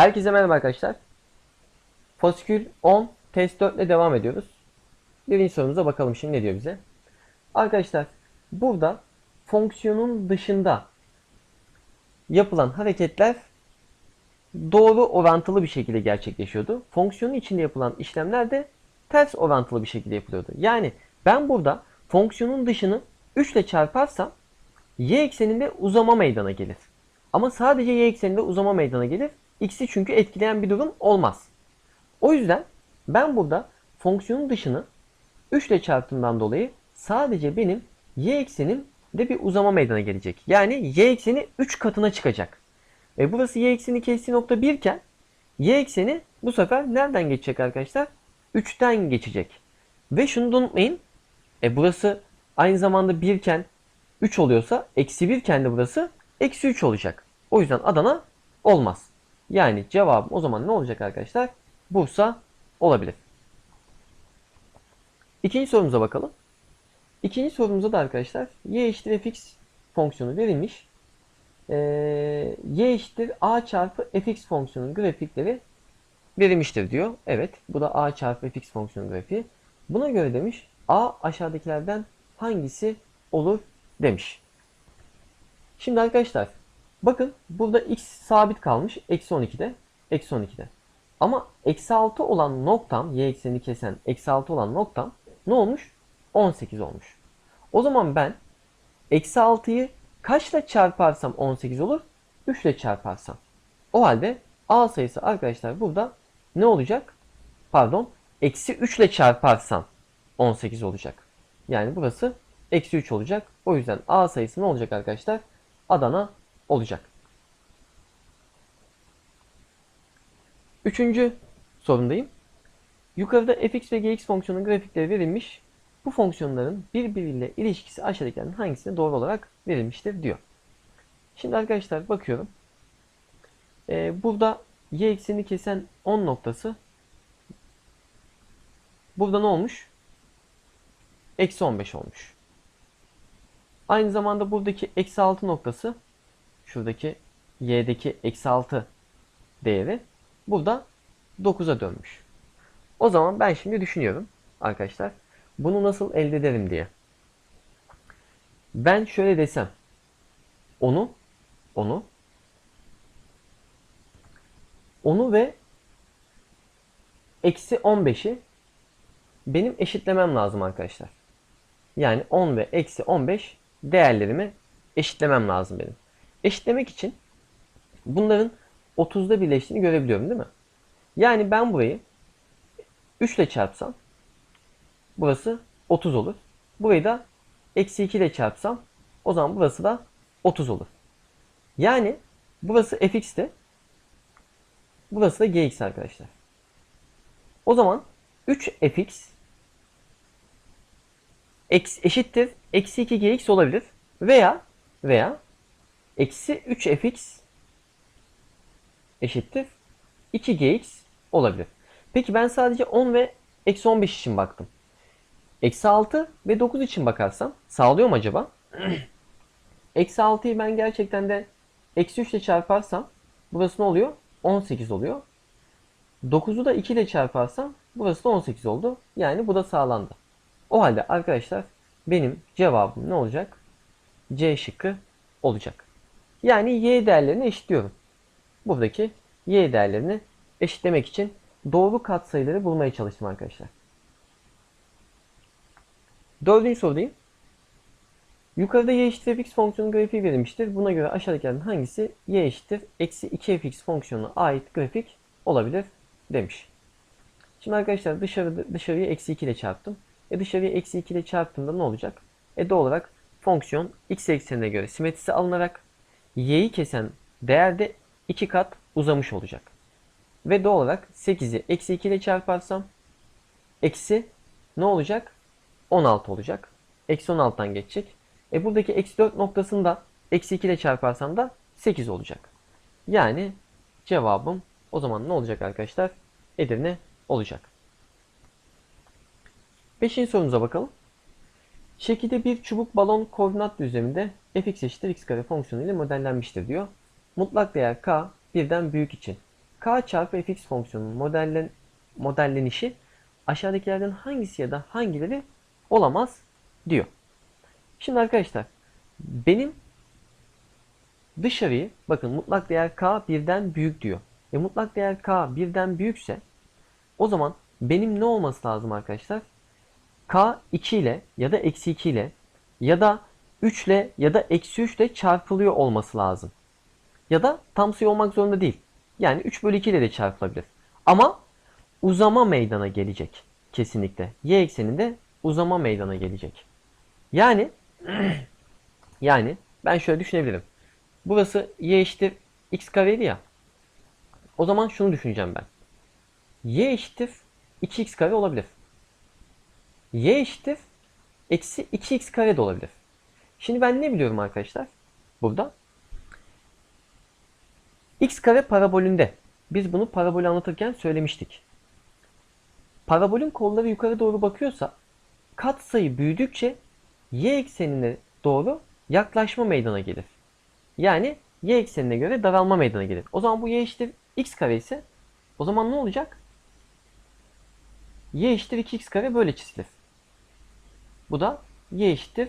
Herkese merhaba arkadaşlar. Fasikül 10 test 4 ile devam ediyoruz. Birinci sorumuza bakalım şimdi ne diyor bize. Arkadaşlar burada fonksiyonun dışında yapılan hareketler doğru orantılı bir şekilde gerçekleşiyordu. Fonksiyonun içinde yapılan işlemler de ters orantılı bir şekilde yapılıyordu. Yani ben burada fonksiyonun dışını 3 ile çarparsam y ekseninde uzama meydana gelir. Ama sadece y ekseninde uzama meydana gelir. X'i çünkü etkileyen bir durum olmaz. O yüzden ben burada fonksiyonun dışını 3 ile çarptığımdan dolayı sadece benim y eksenimde bir uzama meydana gelecek. Yani y ekseni 3 katına çıkacak. E burası y ekseni kestiği nokta 1 iken y ekseni bu sefer nereden geçecek arkadaşlar? 3'ten geçecek. Ve şunu da unutmayın. E burası aynı zamanda 1 iken 3 oluyorsa eksi 1 iken de burası eksi 3 olacak. O yüzden Adana olmaz. Yani cevabım o zaman ne olacak arkadaşlar? Bursa olabilir. İkinci sorumuza bakalım. İkinci sorumuzda da arkadaşlar y eşittir fx fonksiyonu verilmiş. Ee, y eşittir a çarpı fx fonksiyonunun grafikleri verilmiştir diyor. Evet bu da a çarpı fx fonksiyonu grafiği. Buna göre demiş a aşağıdakilerden hangisi olur demiş. Şimdi arkadaşlar bakın burada x sabit kalmış eksi 12'de eksi 12'de. Ama eksi 6 olan noktam y eksenini kesen eksi 6 olan noktam ne olmuş? 18 olmuş. O zaman ben eksi 6'yı kaçla çarparsam 18 olur? 3 ile çarparsam. O halde a sayısı arkadaşlar burada ne olacak? Pardon eksi 3 ile çarparsam 18 olacak. Yani burası eksi 3 olacak. O yüzden a sayısı ne olacak arkadaşlar? Adana olacak. Üçüncü sorundayım. Yukarıda fx ve gx fonksiyonun grafikleri verilmiş. Bu fonksiyonların birbiriyle ilişkisi aşağıdakilerin hangisine doğru olarak verilmiştir diyor. Şimdi arkadaşlar bakıyorum. Ee, burada y eksenini kesen 10 noktası burada ne olmuş? Eksi 15 olmuş. Aynı zamanda buradaki eksi 6 noktası şuradaki y'deki eksi 6 değeri burada 9'a dönmüş. O zaman ben şimdi düşünüyorum arkadaşlar. Bunu nasıl elde ederim diye. Ben şöyle desem. Onu onu onu ve eksi 15'i benim eşitlemem lazım arkadaşlar. Yani 10 ve eksi 15 değerlerimi eşitlemem lazım benim. Eşitlemek için bunların 30'da birleştiğini görebiliyorum değil mi? Yani ben burayı 3 ile çarpsam burası 30 olur. Burayı da eksi 2 ile çarpsam o zaman burası da 30 olur. Yani burası fx'ti. Burası da gx arkadaşlar. O zaman 3fx eşittir eksi 2 gx olabilir. Veya veya eksi 3fx eşittir 2gx olabilir. Peki ben sadece 10 ve eksi 15 için baktım. Eksi 6 ve 9 için bakarsam sağlıyor mu acaba? eksi 6'yı ben gerçekten de eksi 3 ile çarparsam burası ne oluyor? 18 oluyor. 9'u da 2 ile çarparsam burası da 18 oldu. Yani bu da sağlandı. O halde arkadaşlar benim cevabım ne olacak? C şıkkı olacak. Yani y değerlerini eşitliyorum. Buradaki y değerlerini eşitlemek için doğru katsayıları bulmaya çalıştım arkadaşlar. Dördüncü sorudayım. Yukarıda y eşittir fx fonksiyonu grafiği verilmiştir. Buna göre aşağıdakilerden hangisi y eşittir eksi 2fx fonksiyonuna ait grafik olabilir demiş. Şimdi arkadaşlar dışarı, dışarıya eksi 2 ile çarptım. E dışarıya eksi 2 ile çarptığımda ne olacak? E doğal olarak fonksiyon x eksenine göre simetrisi alınarak y'yi kesen değerde 2 kat uzamış olacak. Ve doğal olarak 8'i eksi 2 ile çarparsam eksi ne olacak? 16 olacak. Eksi 16'dan geçecek. E buradaki eksi 4 noktasını da eksi 2 ile çarparsam da 8 olacak. Yani cevabım o zaman ne olacak arkadaşlar? Edirne olacak. Beşinci sorumuza bakalım. Şekilde bir çubuk balon koordinat düzleminde fx eşittir x kare fonksiyonu ile modellenmiştir diyor. Mutlak değer k birden büyük için k çarpı fx fonksiyonunun modellen, modellenişi aşağıdakilerden hangisi ya da hangileri olamaz diyor. Şimdi arkadaşlar benim dışarıyı bakın mutlak değer k birden büyük diyor. E mutlak değer k birden büyükse o zaman benim ne olması lazım arkadaşlar? k 2 ile ya da eksi 2 ile ya da 3 ile ya da eksi 3 ile çarpılıyor olması lazım. Ya da tam sayı olmak zorunda değil. Yani 3 bölü 2 ile de çarpılabilir. Ama uzama meydana gelecek. Kesinlikle. Y ekseninde uzama meydana gelecek. Yani yani ben şöyle düşünebilirim. Burası y eşittir x kareydi ya. O zaman şunu düşüneceğim ben. y eşittir 2x kare olabilir. y eşittir eksi 2x kare de olabilir. Şimdi ben ne biliyorum arkadaşlar? Burada. x kare parabolünde. Biz bunu parabolü anlatırken söylemiştik. Parabolün kolları yukarı doğru bakıyorsa katsayı büyüdükçe y eksenine doğru yaklaşma meydana gelir. Yani y eksenine göre daralma meydana gelir. O zaman bu y eşittir x kare ise o zaman ne olacak? y eşittir 2x kare böyle çizilir. Bu da y eşittir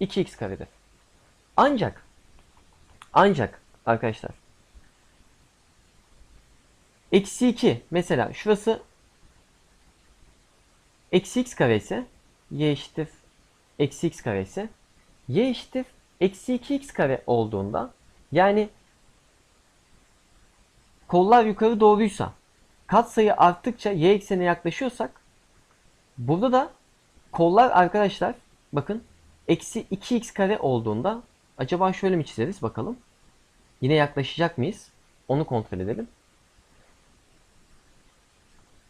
2x karedir. Ancak ancak arkadaşlar eksi 2 mesela şurası eksi x kare ise y eşittir eksi x kare ise y eşittir eksi 2x kare olduğunda yani kollar yukarı doğruysa katsayı arttıkça y eksenine yaklaşıyorsak burada da kollar arkadaşlar bakın eksi 2x kare olduğunda acaba şöyle mi çizeriz bakalım. Yine yaklaşacak mıyız? Onu kontrol edelim.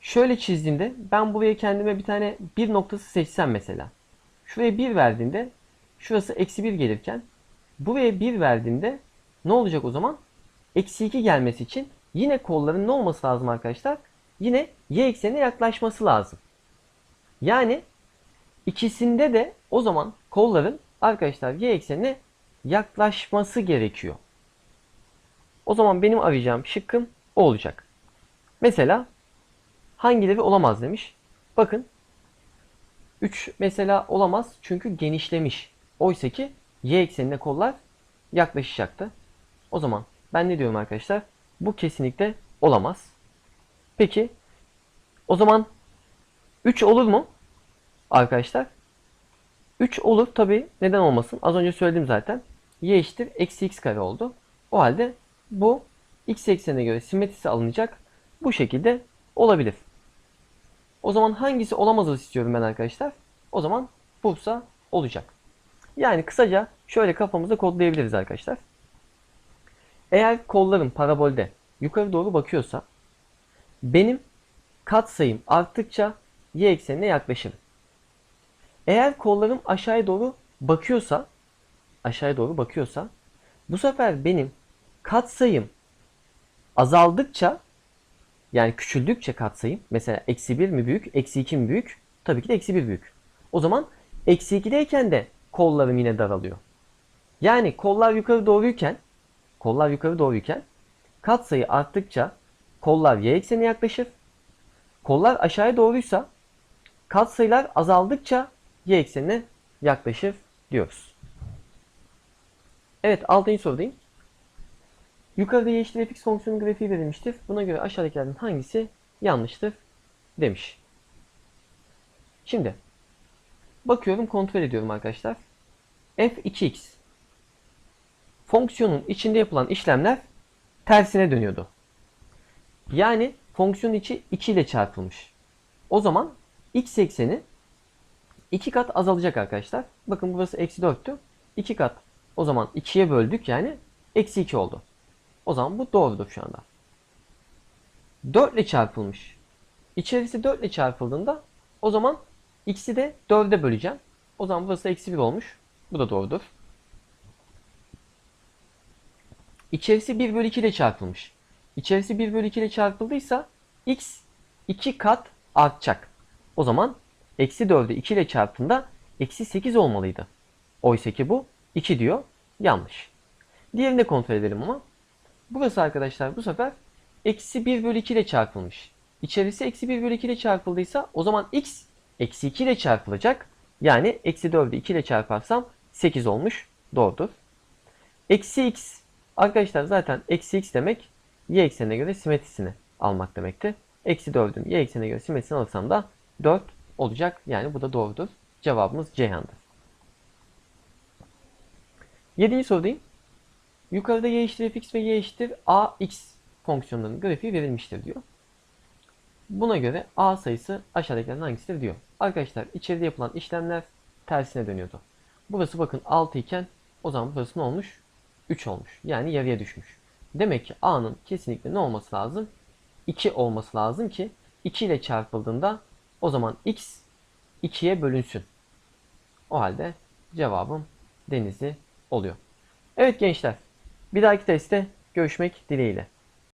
Şöyle çizdiğimde ben buraya kendime bir tane bir noktası seçsem mesela. Şuraya 1 verdiğinde şurası eksi 1 gelirken buraya 1 verdiğinde ne olacak o zaman? Eksi 2 gelmesi için yine kolların ne olması lazım arkadaşlar? Yine y eksenine yaklaşması lazım. Yani ikisinde de o zaman kolların arkadaşlar y eksenine yaklaşması gerekiyor. O zaman benim arayacağım şıkkım o olacak. Mesela hangileri olamaz demiş. Bakın 3 mesela olamaz çünkü genişlemiş. Oysa ki y eksenine kollar yaklaşacaktı. O zaman ben ne diyorum arkadaşlar? Bu kesinlikle olamaz. Peki o zaman 3 olur mu? Arkadaşlar 3 olur tabi neden olmasın? Az önce söyledim zaten. Y eşittir eksi x kare oldu. O halde bu x eksenine göre simetrisi alınacak. Bu şekilde olabilir. O zaman hangisi olamaz istiyorum ben arkadaşlar? O zaman Bursa olacak. Yani kısaca şöyle kafamıza kodlayabiliriz arkadaşlar. Eğer kollarım parabolde yukarı doğru bakıyorsa benim katsayım arttıkça y eksenine yaklaşırım. Eğer kollarım aşağıya doğru bakıyorsa aşağıya doğru bakıyorsa bu sefer benim katsayım azaldıkça yani küçüldükçe katsayım mesela eksi 1 mi büyük eksi 2 mi büyük tabii ki de eksi 1 büyük. O zaman eksi 2'deyken de kollarım yine daralıyor. Yani kollar yukarı doğruyken kollar yukarı doğruyken katsayı arttıkça kollar y eksenine yaklaşır. Kollar aşağıya doğruysa katsayılar azaldıkça y eksenine yaklaşır diyoruz. Evet 6. sorudayım. Yukarıda y eşittir fx fonksiyonu grafiği verilmiştir. Buna göre aşağıdakilerden hangisi yanlıştır demiş. Şimdi bakıyorum kontrol ediyorum arkadaşlar. f2x fonksiyonun içinde yapılan işlemler tersine dönüyordu. Yani fonksiyonun içi 2 ile çarpılmış. O zaman x ekseni 2 kat azalacak arkadaşlar. Bakın burası eksi 4'tü. 2 kat o zaman 2'ye böldük yani eksi 2 oldu. O zaman bu doğrudur şu anda. 4 ile çarpılmış. İçerisi 4 ile çarpıldığında o zaman x'i de 4'e böleceğim. O zaman burası eksi 1 olmuş. Bu da doğrudur. İçerisi 1 bölü 2 ile çarpılmış. İçerisi 1 bölü 2 ile çarpıldıysa x 2 kat artacak. O zaman eksi 4'ü 2 ile çarptığında eksi 8 olmalıydı. Oysa ki bu 2 diyor. Yanlış. Diğerini de kontrol edelim ama. Burası arkadaşlar bu sefer eksi 1 bölü 2 ile çarpılmış. İçerisi eksi 1 bölü 2 ile çarpıldıysa o zaman x eksi 2 ile çarpılacak. Yani eksi 4'ü 2 ile çarparsam 8 olmuş. Doğrudur. Eksi x. Arkadaşlar zaten eksi x demek y eksenine göre simetrisini almak demekti. Eksi 4'ün y eksenine göre simetrisini alırsam da 4 olacak. Yani bu da doğrudur. Cevabımız Ceyhan'dır. Yedinci sorudayım. Yukarıda y eşittir fx ve y eşittir ax fonksiyonlarının grafiği verilmiştir diyor. Buna göre a sayısı aşağıdakilerden hangisidir diyor. Arkadaşlar içeride yapılan işlemler tersine dönüyordu. Burası bakın 6 iken o zaman burası ne olmuş? 3 olmuş. Yani yarıya düşmüş. Demek ki a'nın kesinlikle ne olması lazım? 2 olması lazım ki 2 ile çarpıldığında o zaman x 2'ye bölünsün. O halde cevabım Denizli oluyor. Evet gençler. Bir dahaki testte görüşmek dileğiyle.